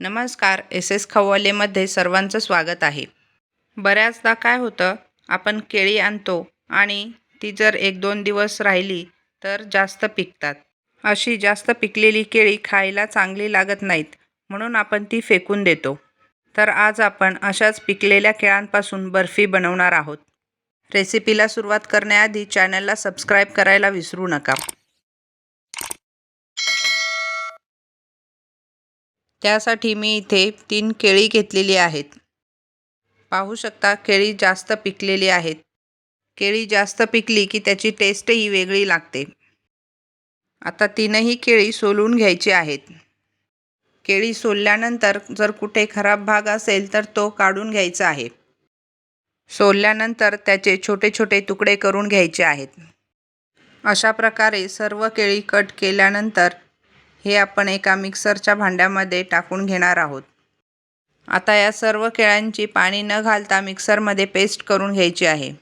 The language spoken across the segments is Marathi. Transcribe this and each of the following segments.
नमस्कार एस एस खवलेमध्ये सर्वांचं स्वागत आहे. बऱ्याचदा काय होतं आपण केळी आणतो आणि ती जर एक दोन दिवस राहिली तर जास्त पिकतात. अशी जास्त पिकलेली केळी खायला चांगली लागत नाहीत म्हणून आपण ती फेकून देतो. तर आज आपण अशाच पिकलेल्या केळांपासून बर्फी बनवणार आहोत. रेसिपीला सुरुवात करण्याआधी चॅनलला सबस्क्राईब करायला विसरू नका. त्यासाठी मी इथे तीन केळी घेतलेली आहेत. पाहू शकता केळी जास्त पिकलेली आहेत. केळी जास्त पिकली की त्याची टेस्टही वेगळी लागते. आता तीनही केळी सोलून घ्यायची आहेत. केळी सोलल्यानंतर जर कुठे खराब भाग असेल तर तो काढून घ्यायचा आहे. सोलल्यानंतर त्याचे छोटे छोटे तुकडे करून घ्यायचे आहेत. अशा प्रकारे सर्व केळी कट केल्यानंतर हे आपण एका मिक्सरच्या भांड्यामध्ये टाकून घेणार आहोत. आता या सर्व केळ्यांची पाणी न घालता मिक्सरमध्ये पेस्ट करून घ्यायची आहे.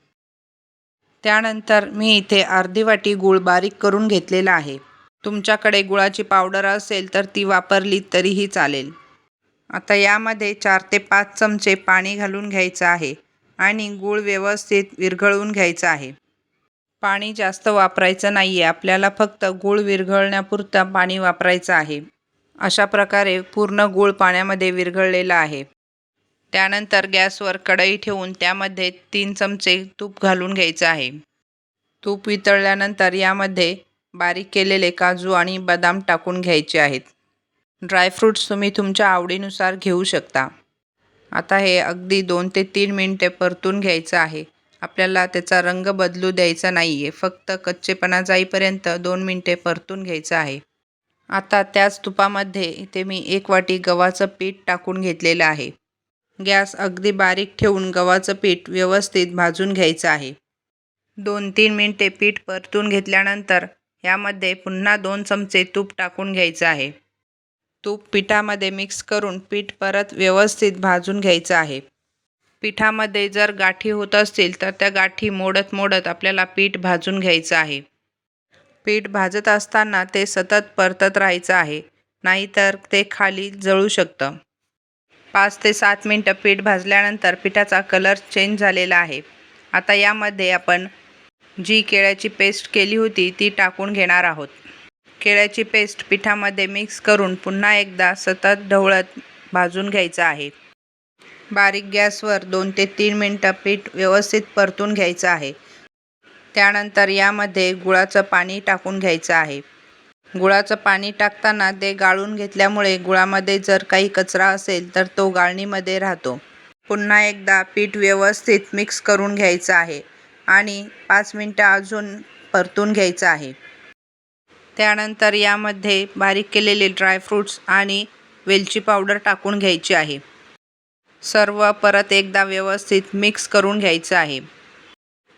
त्यानंतर मी इथे अर्धी वाटी गूळ बारीक करून घेतलेला आहे. तुमच्याकडे गुळाची पावडर असेल तर ती वापरली तरीही चालेल. आता यामध्ये चार ते पाच चमचे पाणी घालून घ्यायचं आहे आणि गूळ व्यवस्थित विरघळवून घ्यायचं आहे. पाणी जास्त वापरायचं नाही आहे आपल्याला फक्त गूळ विरघळण्यापुरता पाणी वापरायचं आहे. अशा प्रकारे पूर्ण गूळ पाण्यामध्ये विरघळलेला आहे. त्यानंतर गॅसवर कढई ठेवून त्यामध्ये तीन चमचे तूप घालून घ्यायचं आहे. तूप वितळल्यानंतर यामध्ये बारीक केलेले काजू आणि बदाम टाकून घ्यायचे आहेत. ड्रायफ्रूट्स तुम्ही तुमच्या आवडीनुसार घेऊ शकता. आता हे अगदी दोन ते तीन मिनटे परतून घ्यायचं आहे. आपल्याला त्याचा रंग बदलू द्यायचा नाही आहे फक्त कच्चेपणा जाईपर्यंत दोन मिनटे परतून घ्यायचं आहे. आता त्याच तुपामध्ये इथे मी एक वाटी गव्हाचं पीठ टाकून घेतलेलं आहे. गॅस अगदी बारीक ठेवून गव्हाचं पीठ व्यवस्थित भाजून घ्यायचं आहे. दोन तीन मिनटे पीठ परतून घेतल्यानंतर यामध्ये पुन्हा दोन चमचे तूप टाकून घ्यायचं आहे. तूप पिठामध्ये मिक्स करून पीठ परत व्यवस्थित भाजून घ्यायचं आहे. पिठामध्ये जर गाठी होत असतील तर त्या गाठी मोडत मोडत आपल्याला पीठ भाजून घ्यायचं आहे. पीठ भाजत असताना ते सतत परतत राहायचं आहे. नाहीतर ते खाली जळू शकतं. पाच ते सात मिनटं पीठ भाजल्यानंतर पिठाचा कलर चेंज झालेला आहे. आता यामध्ये आपण जी केळ्याची पेस्ट केली होती ती टाकून घेणार आहोत. केळ्याची पेस्ट पिठामध्ये मिक्स करून पुन्हा एकदा सतत ढवळत भाजून घ्यायचं आहे. बारीक गॅसवर दोन ते तीन मिनटं पीठ व्यवस्थित परतून घ्यायचं आहे. त्यानंतर यामध्ये गुळाचं पाणी टाकून घ्यायचं आहे. गुळाचं पाणी टाकताना ते गाळून घेतल्यामुळे गुळामध्ये जर काही कचरा असेल तर तो गाळणीमध्ये राहतो. पुन्हा एकदा पीठ व्यवस्थित मिक्स करून घ्यायचं आहे आणि पाच मिनटं अजून परतून घ्यायचं आहे. त्यानंतर यामध्ये बारीक केलेले ड्रायफ्रूट्स आणि वेलची पावडर टाकून घ्यायची आहे. सर्व परत एकदा व्यवस्थित मिक्स करून घ्यायचं आहे.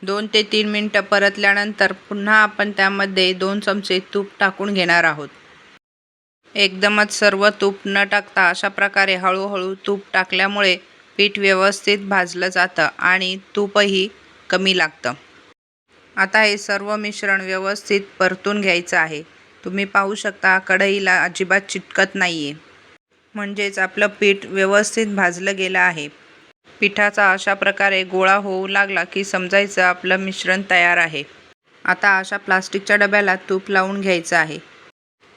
दोन ते तीन मिनटं परतल्यानंतर पुन्हा आपण त्यामध्ये दोन चमचे तूप टाकून घेणार आहोत. एकदमच सर्व तूप न टाकता अशा प्रकारे हळूहळू तूप टाकल्यामुळे पीठ व्यवस्थित भाजलं जातं आणि तूपही कमी लागतं. आता हे सर्व मिश्रण व्यवस्थित परतून घ्यायचं आहे. तुम्ही पाहू शकता कढईला अजिबात चिटकत नाही आहे म्हणजेच आपलं पीठ व्यवस्थित भाजलं गेलं आहे. पिठाचा अशा प्रकारे गोळा होऊ लागला की समजायचं आपलं मिश्रण तयार आहे. आता अशा प्लास्टिकच्या डब्याला तूप लावून घ्यायचं आहे.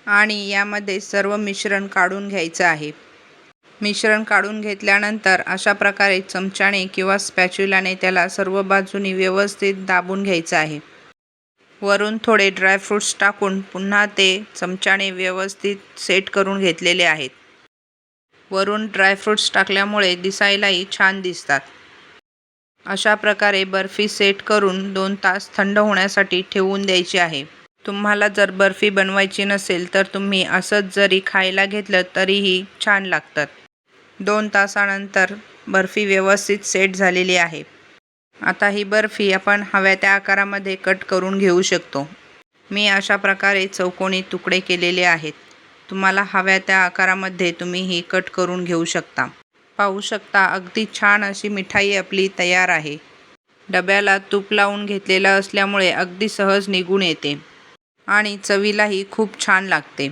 आणि यामध्ये सर्व मिश्रण काढून घ्यायचं आहे. मिश्रण काढून घेतल्यानंतर अशा प्रकारे चमच्याने किंवा स्पॅच्युलाने त्याला सर्व बाजूनी व्यवस्थित दाबून घ्यायचं आहे. वरून थोडे ड्रायफ्रूट्स टाकून पुन्हा ते चमच्याने व्यवस्थित सेट करून घेतलेले आहेत. वरून ड्रायफ्रूट्स टाकल्यामुळे दिसायलाही छान दिसतात. अशा प्रकारे बर्फी सेट करून दोन तास थंड होण्यासाठी ठेवून द्यायची आहे. तुम्हाला जर बर्फी बनवायची नसेल तर तुम्ही असंच जरी खायला घेतलं तरीही छान लागतात. दोन तासानंतर बर्फी व्यवस्थित सेट झालेली आहे. आता ही बर्फी आपण हव्या त्या आकारामध्ये कट करून घेऊ शकतो. मी अशा प्रकारे चौकोनी तुकडे केलेले आहेत. तुम्हाला हव्या त्या आकारामध्ये तुम्ही ही कट करून घेऊ शकता. पाहू शकता अगदी छान अशी मिठाई आपली तयार आहे. डब्याला तूप लावून घेतलेलं असल्यामुळे अगदी सहज निघून येते. आणि चवीलाही खूप छान लागते.